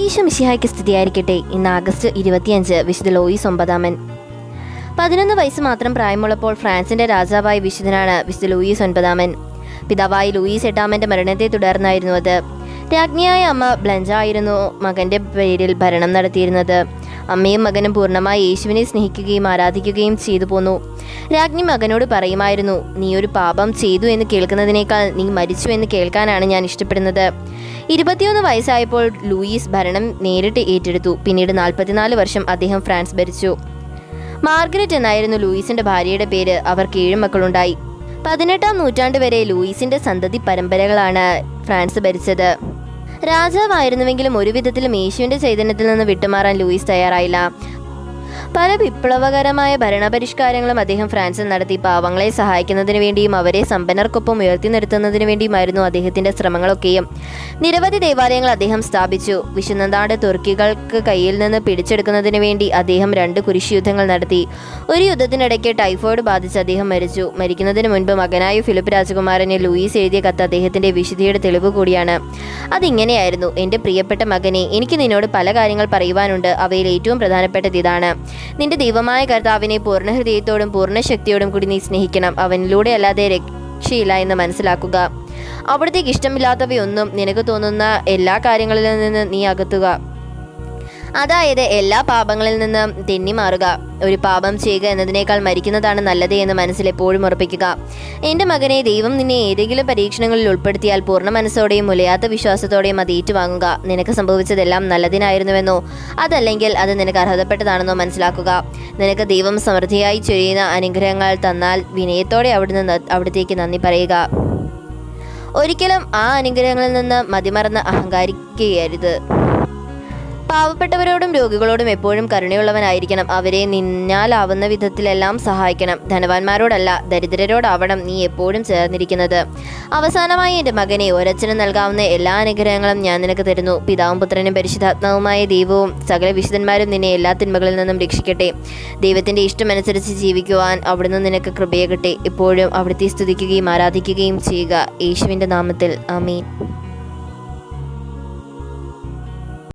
ഈശോ മിശിഹായ്ക്ക് സ്ഥിതിയായിരിക്കട്ടെ ഇന്ന് ആഗസ്റ്റ് ഇരുപത്തിയഞ്ച് വിശുദ്ധ ലോയിസ് ഒമ്പതാമൻ. പതിനൊന്ന് വയസ്സ് മാത്രം പ്രായമുള്ളപ്പോൾ ഫ്രാൻസിന്റെ രാജാവായ വിശുദ്ധനാണ് വിശുദ്ധ ലൂയിസ് ഒൻപതാമൻ. പിതാവായ ലൂയിസ് എട്ടാമന്റെ മരണത്തെ തുടർന്നായിരുന്നു അത്. രാജ്ഞിയായ അമ്മ ബ്ലഞ്ച ആയിരുന്നു മകന്റെ പേരിൽ ഭരണം നടത്തിയിരുന്നത്. അമ്മയും മകനും പൂർണമായി യേശുവിനെ സ്നേഹിക്കുകയും ആരാധിക്കുകയും ചെയ്തു പോന്നു. രാജ്ഞി മകനോട് പറയുമായിരുന്നു നീ ഒരു പാപം ചെയ്തു എന്ന് കേൾക്കുന്നതിനേക്കാൾ നീ മരിച്ചു എന്ന് കേൾക്കാനാണ് ഞാൻ ഇഷ്ടപ്പെടുന്നത്. ഇരുപത്തിയൊന്ന് വയസ്സായപ്പോൾ ലൂയിസ് ഭരണം നേരിട്ട് ഏറ്റെടുത്തു. പിന്നീട് നാൽപ്പത്തിനാല് വർഷം അദ്ദേഹം ഫ്രാൻസ് ഭരിച്ചു. മാർഗരറ്റ് എന്നായിരുന്നു ലൂയിസിന്റെ ഭാര്യയുടെ പേര്. അവർക്ക് ഏഴ് മക്കളുണ്ടായി. പതിനെട്ടാം നൂറ്റാണ്ട് വരെ ലൂയിസിന്റെ സന്തതി പരമ്പരകളാണ് ഫ്രാൻസ് ഭരിച്ചത്. രാജാവായിരുന്നുവെങ്കിലും ഒരുവിധത്തിലും യേശുവിന്റെ ചൈതന്യത്തിൽ നിന്ന് വിട്ടുമാറാൻ ലൂയിസ് തയ്യാറായില്ല. പല വിപ്ലവകരമായ ഭരണപരിഷ്കാരങ്ങളും അദ്ദേഹം ഫ്രാൻസിൽ നടത്തി. പാവങ്ങളെ സഹായിക്കുന്നതിനു വേണ്ടിയും അവരെ സമ്പന്നർക്കൊപ്പം ഉയർത്തി നിർത്തുന്നതിനു വേണ്ടിയുമായിരുന്നു അദ്ദേഹത്തിന്റെ ശ്രമങ്ങളൊക്കെയും. നിരവധി ദേവാലയങ്ങൾ അദ്ദേഹം സ്ഥാപിച്ചു. വിശ്വനാട് തുർക്കികൾക്ക് കയ്യിൽ നിന്ന് പിടിച്ചെടുക്കുന്നതിനു വേണ്ടി അദ്ദേഹം രണ്ട് കുരിശുയുദ്ധങ്ങൾ നടത്തി. ഒരു യുദ്ധത്തിനിടയ്ക്ക് ടൈഫോയിഡ് ബാധിച്ച് അദ്ദേഹം മരിച്ചു. മരിക്കുന്നതിന് മുൻപ് മകനായ ഫിലിപ്പ് രാജകുമാരനെ ലൂയിസ് എഴുതിയ കത്ത് അദ്ദേഹത്തിന്റെ വിശുദ്ധിയുടെ തെളിവ് കൂടിയാണ്. അതിങ്ങനെയായിരുന്നു. എന്റെ പ്രിയപ്പെട്ട മകനെ എനിക്ക് നിന്നോട് പല കാര്യങ്ങൾ പറയുവാനുണ്ട്. അവയിൽ ഏറ്റവും പ്രധാനപ്പെട്ടത് ഇതാണ്. നിന്റെ ദൈവമായ കർത്താവിനെ പൂർണ ഹൃദയത്തോടും പൂർണ ശക്തിയോടും കൂടി നീ സ്നേഹിക്കണം. അവനിലൂടെ അല്ലാതെ രക്ഷയില്ല എന്ന് മനസ്സിലാക്കുക. അവിടത്തേക്ക് ഇഷ്ടമില്ലാത്തവയൊന്നും നിനക്ക് തോന്നുന്ന എല്ലാ കാര്യങ്ങളിൽ നിന്ന് നീ അകത്തുക. അതായത് എല്ലാ പാപങ്ങളിൽ നിന്നും തെന്നി മാറുക ഒരു പാപം ചെയ്യുക എന്നതിനേക്കാൾ മരിക്കുന്നതാണ് നല്ലത് എന്ന് മനസ്സിൽ എപ്പോഴും ഉറപ്പിക്കുക. എന്റെ മകനെ ദൈവം നിന്നെ ഏതെങ്കിലും പരീക്ഷണങ്ങളിൽ ഉൾപ്പെടുത്തിയാൽ പൂർണ മനസ്സോടെയും മുലയാത്ത വിശ്വാസത്തോടെയും അത് ഏറ്റുവാങ്ങുക. നിനക്ക് സംഭവിച്ചതെല്ലാം നല്ലതിനായിരുന്നുവെന്നോ അതല്ലെങ്കിൽ അത് നിനക്ക് അർഹതപ്പെട്ടതാണെന്നോ മനസ്സിലാക്കുക. നിനക്ക് ദൈവം സമൃദ്ധിയായി ചൊരിയുന്ന അനുഗ്രഹങ്ങൾ തന്നാൽ വിനയത്തോടെ അവിടുന്ന് അവിടത്തേക്ക് നന്ദി പറയുക. ഒരിക്കലും ആ അനുഗ്രഹങ്ങളിൽ നിന്ന് മതിമറന്ന് അഹങ്കാരിക്കുകയരുത് പാവപ്പെട്ടവരോടും രോഗികളോടും എപ്പോഴും കരുണയുള്ളവനായിരിക്കണം. അവരെ നിന്നാലാവുന്ന വിധത്തിലെല്ലാം സഹായിക്കണം. ധനവാന്മാരോടല്ല ദരിദ്രരോടാവണം നീ എപ്പോഴും ചേർന്നിരിക്കുന്നത്. അവസാനമായി എന്റെ മകനെ ഒരച്ഛന് നൽകാവുന്ന എല്ലാ അനുഗ്രഹങ്ങളും ഞാൻ നിനക്ക് തരുന്നു. പിതാവും പുത്രനും പരിശുദ്ധാത്മാവുമായ ദൈവവും സകല വിശുദ്ധന്മാരും നിന്നെ എല്ലാ തിന്മകളിൽ നിന്നും രക്ഷിക്കട്ടെ. ദൈവത്തിന്റെ ഇഷ്ടമനുസരിച്ച് ജീവിക്കുവാൻ അവിടുന്ന് നിനക്ക് കൃപയകട്ടെ ഇപ്പോഴും അവിടുത്തെ സ്തുതിക്കുകയും ആരാധിക്കുകയും ചെയ്യുക. യേശുവിന്റെ നാമത്തിൽ. ആമീൻ.